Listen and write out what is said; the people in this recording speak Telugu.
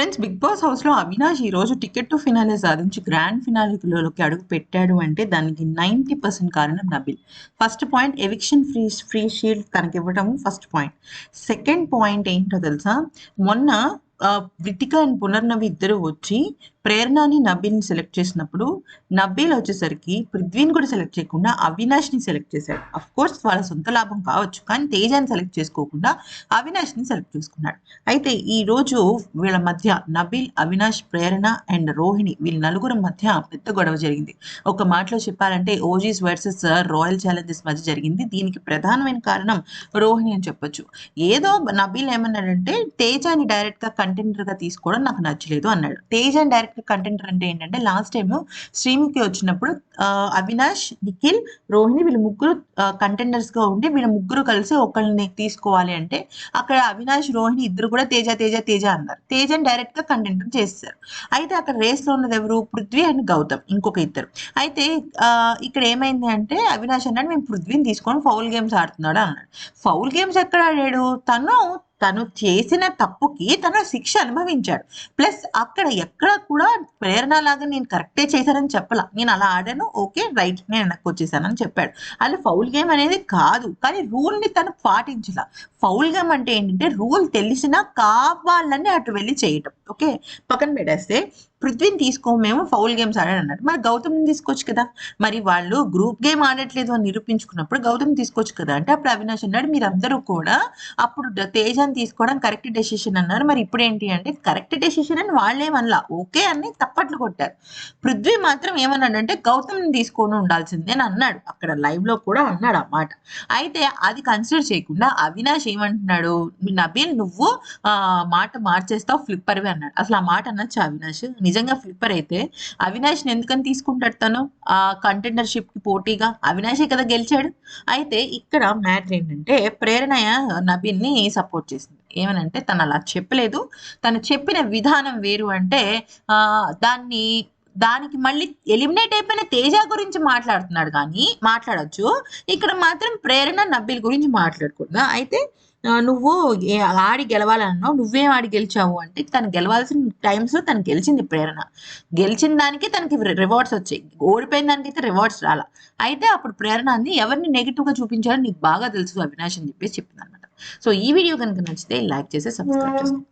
ఫ్రెండ్స్ బిగ్ బాస్ హౌస్లో అవినాష్ ఈ రోజు టికెట్ టు ఫినాలే సాధించి గ్రాండ్ ఫినాలిలోకి అడుగు పెట్టాడు అంటే దానికి నైంటీ పర్సెంట్ కారణం Nabeel. First point eviction free free shield తనకి ఇవ్వడం ఫస్ట్ పాయింట్ సెకండ్ పాయింట్ ఏంటో తెలుసా? మొన్న ఆ, అండ్ పునర్నవి ఇద్దరు వచ్చి ప్రేరణని నబీల్ని సెలెక్ట్ చేసినప్పుడు నబీల్ వచ్చేసరికి పృథ్వీని కూడా సెలెక్ట్ చేయకుండా అవినాష్ని సెలెక్ట్ చేశాడు. అఫ్ కోర్స్ వాళ్ళ సొంత లాభం కావచ్చు కానీ తేజాన్ని సెలెక్ట్ చేసుకోకుండా అవినాష్ని సెలెక్ట్ చేసుకున్నాడు. అయితే ఈ రోజు వీళ్ళ మధ్య నబీల్ అవినాష్ ప్రేరణ అండ్ రోహిణి వీళ్ళ నలుగురు మధ్య పెద్ద గొడవ జరిగింది. ఒక మాటలో చెప్పాలంటే ఓజీస్ వర్సెస్ రాయల్ ఛాలెంజెస్ మధ్య జరిగింది. దీనికి ప్రధానమైన కారణం రోహిణి అని చెప్పొచ్చు. ఏదో నబీల్ ఏమన్నాడంటే తేజాని డైరెక్ట్గా గా తీసుకోవడం నాకు నచ్చలేదు అన్నాడు. తేజాని డైరెక్ట్ గా కంటెంట్ అంటే ఏంటంటే లాస్ట్ టైం శ్రీముఖి వచ్చినప్పుడు అవినాష్ నిఖిల్ రోహిణి వీళ్ళు ముగ్గురు కంటెండర్స్గా ఉండి వీళ్ళ ముగ్గురు కలిసి ఒకళ్ళని తీసుకోవాలి అంటే అక్కడ అవినాష్ రోహిణి ఇద్దరు కూడా తేజ తేజ తేజ అన్నారు. తేజని డైరెక్ట్గా కంటెండర్ చేస్తారు అయితే అక్కడ రేస్లో ఉన్నది ఎవరు? పృథ్వీ అండ్ గౌతమ్ ఇంకొక ఇద్దరు. అయితే ఇక్కడ ఏమైంది అంటే అవినాష్ అన్నాడు మేము పృథ్వీని తీసుకొని ఫౌల్ గేమ్స్ ఆడుతున్నాడు? అన్నాడు. ఫౌల్ గేమ్స్ ఎక్కడ ఆడాడు? తను తను చేసిన తప్పుకి తను శిక్ష అనుభవించాడు. ప్లస్ అక్కడ ఎక్కడ కూడా ప్రేరణ లాగా నేను కరెక్టే చేశానని చెప్పలా. నేను అలా ఆడాను ఓకే రైట్ నేను వెనక్కి వచ్చేసానని చెప్పాడు. అది ఫౌల్ గేమ్ అనేది కాదు కానీ రూల్ని తను పాటించలా. ఫౌల్ గేమ్ అంటే ఏంటంటే రూల్ తెలిసినా కావాలని అటు వెళ్ళి చేయటం ఓకే? పక్కన పెట్టేస్తే పృథ్వీని తీసుకో మేము ఫౌల్ గేమ్స్ ఆడాడు అన్నాడు మరి గౌతమ్ని తీసుకోవచ్చు కదా. మరి వాళ్ళు గ్రూప్ గేమ్ ఆడట్లేదు అని నిరూపించుకున్నప్పుడు గౌతమ్ తీసుకోవచ్చు కదా అంటే అప్పుడు అవినాష్ అన్నాడు మీరందరూ కూడా అప్పుడు తేజాన్ని తీసుకోవడం కరెక్ట్ డెసిషన్ అన్నారు. మరి ఇప్పుడు ఏంటి అంటే కరెక్ట్ డెసిషన్ అని వాళ్ళేమనలా ఓకే అని తప్పట్లు కొట్టారు. పృథ్వీ మాత్రం ఏమన్నాడంటే గౌతమ్ని తీసుకొని ఉండాల్సిందే అని అన్నాడు. అక్కడ లైవ్లో కూడా అన్నాడు ఆ మాట. అయితే అది కన్సిడర్ చేయకుండా అవినాష్ ఏమంటున్నాడు "మీ నబీల్ నువ్వు మాట మార్చేస్తావు ఫ్లిప్పర్వి అన్నాడు. అసలు ఆ మాట అనొచ్చు అవినాష్? నిజంగా ఫ్లిప్పర్ అయితే అవినాష్ ఎందుకని తీసుకుంటాడు తను? ఆ కంటెండర్షిప్కి పోటీగా? అవినాషే కదా గెలిచాడు. అయితే ఇక్కడ మ్యాటర్ ఏంటంటే ప్రేరణ నబీల్ని సపోర్ట్ చేసింది. ఏమనంటే తను అలా చెప్పలేదు. తను చెప్పిన విధానం వేరు అంటే ఆ దాన్ని దానికి మళ్ళీ ఎలిమినేట్ అయిపోయిన తేజ గురించి మాట్లాడుతున్నాడు కానీ మాట్లాడొచ్చు. ఇక్కడ మాత్రం ప్రేరణ నబ్బిల్ గురించి మాట్లాడకూడదు అయితే నువ్వు ఆడి గెలవాలన్నావు నువ్వేం ఆడి గెలిచావు అంటే తను గెలవాల్సిన టైమ్స్లో తను గెలిచింది ప్రేరణ. గెలిచిన దానికి తనకి రివార్డ్స్ వచ్చాయి. ఓడిపోయిన దానికైతే రివార్డ్స్ రాలా. అయితే అప్పుడు ప్రేరణ అంది ఎవరిని నెగిటివ్గా చూపించాలో నీకు బాగా తెలుసు అవినాష్ అని చెప్పేసి చెప్పింది అనమాట సో ఈ వీడియో కనుక నచ్చితే లైక్ చేసి సబ్స్క్రైబ్ చేసుకోండి